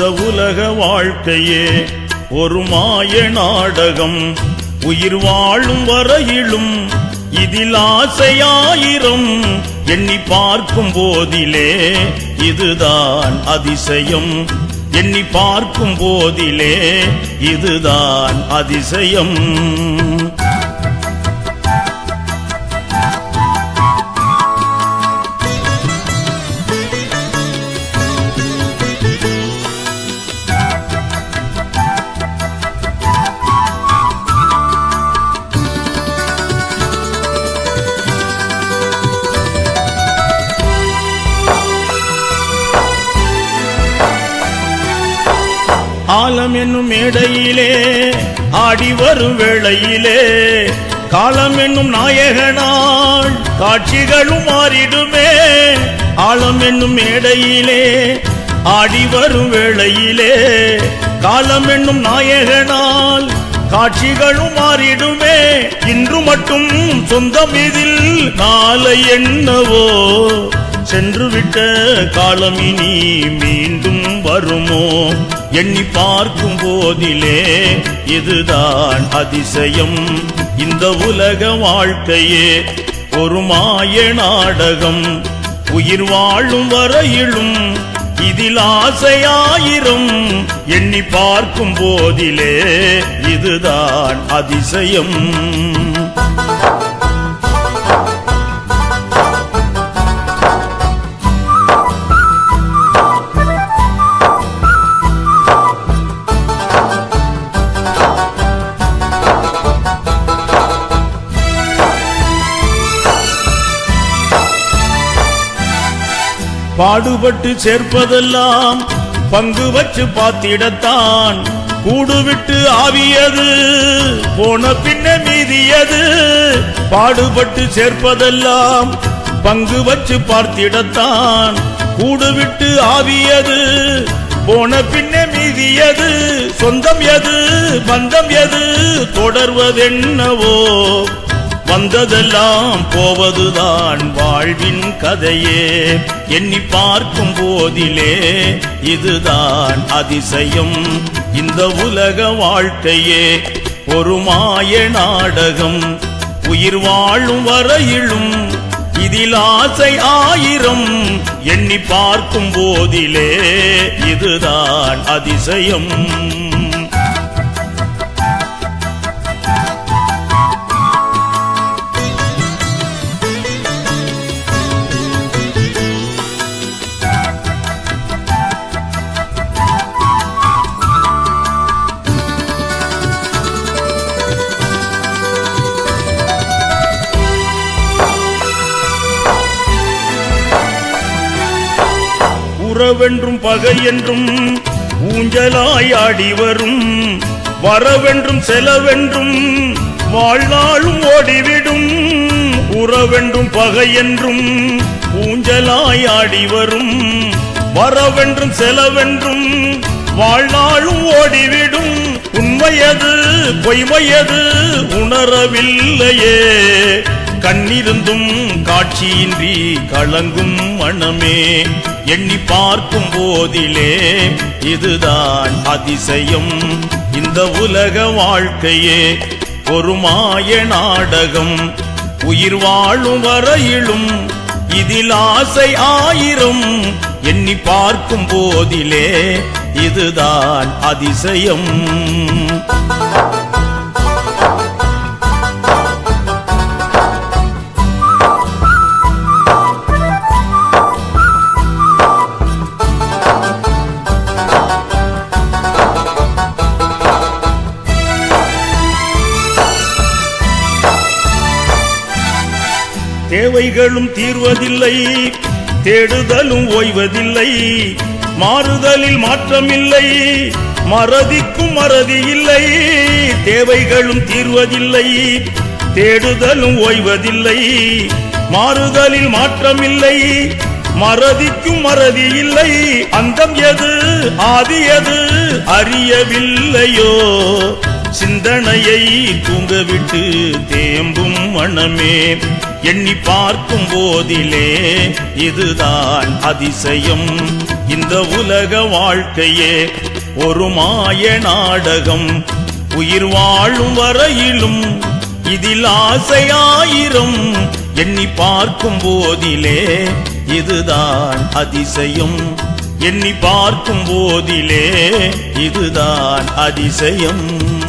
இந்த உலக வாழ்க்கையே ஒரு மாய நாடகம். உயிர் வாழும் வரையிலும் இதில் ஆசையாயிரம். எண்ணி பார்க்கும் போதிலே இதுதான் அதிசயம். எண்ணி பார்க்கும் போதிலே இதுதான் அதிசயம். ஆலம் என்னும் மேடையிலே ஆடி வரும் வேளையிலே காலம் என்னும் நாயகனால் காட்சிகளும் மாறிடுமே. ஆலம் என்னும் மேடையிலே ஆடி வரும் வேளையிலே காலம் என்னும் நாயகனால் காட்சிகளும் மாறிடுமே. இன்று மட்டும் சொந்தம் இதில் நாளை என்னவோ சென்று விட்ட காலம் இனி மீண்டும் வருமோ? எண்ணி பார்க்கும் போதிலே இதுதான் அதிசயம். இந்த உலக வாழ்க்கையே ஒரு மாய நாடகம். உயிர் வாழும் வரையிலும் இதில் ஆசையாயிரம். எண்ணி பார்க்கும் போதிலே இதுதான் அதிசயம். பாடுபட்டு சேர்ப்பதெல்லாம் பங்கு வச்சு பார்த்திடத்தான் கூடுவிட்டு ஆவியது போன பின்ன மீதியது. பாடுபட்டு சேர்ப்பதெல்லாம் பங்கு வச்சு பார்த்திடத்தான். கூடுவிட்டு ஆவியது போன பின்ன மீதியது. சொந்தம் எது பந்தம் எது தொடர்வதென்னவோ. வந்ததெல்லாம் போவதுதான் வாழ்வின் கதையே. எண்ணி பார்க்கும் போதிலே இதுதான் அதிசயம். இந்த உலக வாழ்க்கையே ஒரு மாய நாடகம். உயிர் வாழும் வரையிலும் இதில் ஆசை ஆயிரம். எண்ணி பார்க்கும் போதிலே இதுதான் அதிசயம். உறவென்றும் பகை என்றும் ஊஞ்சலாய் ஆடி வரும். வரவென்றும் செலவென்றும் வாழ்நாளும் ஓடிவிடும். உறவென்றும் பகை என்றும் ஊஞ்சலாய் ஆடி வரும். வரவென்றும் செலவென்றும் வாழ்நாளும் ஓடிவிடும். உண்மையது பொய்மையது உணரவில்லையே. கண்ணிருந்தும் காட்சியின்றி கலங்கும் மனமே. எண்ணி பார்க்கும் போதிலே இதுதான் அதிசயம். இந்த உலக வாழ்க்கையே ஒரு மாய நாடகம். உயிர் வாழும் வரையிலும் இதில் ஆசை ஆயிரம். எண்ணி பார்க்கும் போதிலே இதுதான் அதிசயம். தேவைகளும் தீர்வதில்லை தேடுதலும் ஓய்வதில்லை மாறுதலில் மாற்றமில்லை மறதிக்கும் மறதி இல்லை தேவைகளும் தீர்வதில்லை தேடுதலும் ஓய்வதில்லை மாறுதலில் மாற்றமில்லை மறதிக்கும் மறதி இல்லை அந்தம் எது ஆதி எது அறியவில்லையோ? சிந்தனையை தூங்கவிட்டு தேம்பும் மனமே எண்ணி பார்க்கும் போதிலே இதுதான் அதிசயம். இந்த உலக வாழ்க்கையே ஒரு மாய நாடகம். உயிர் வாழும் வரையிலும் இதில் ஆசையாயிரம். எண்ணி பார்க்கும் போதிலே இதுதான் அதிசயம். எண்ணி பார்க்கும் போதிலே இதுதான் அதிசயம்.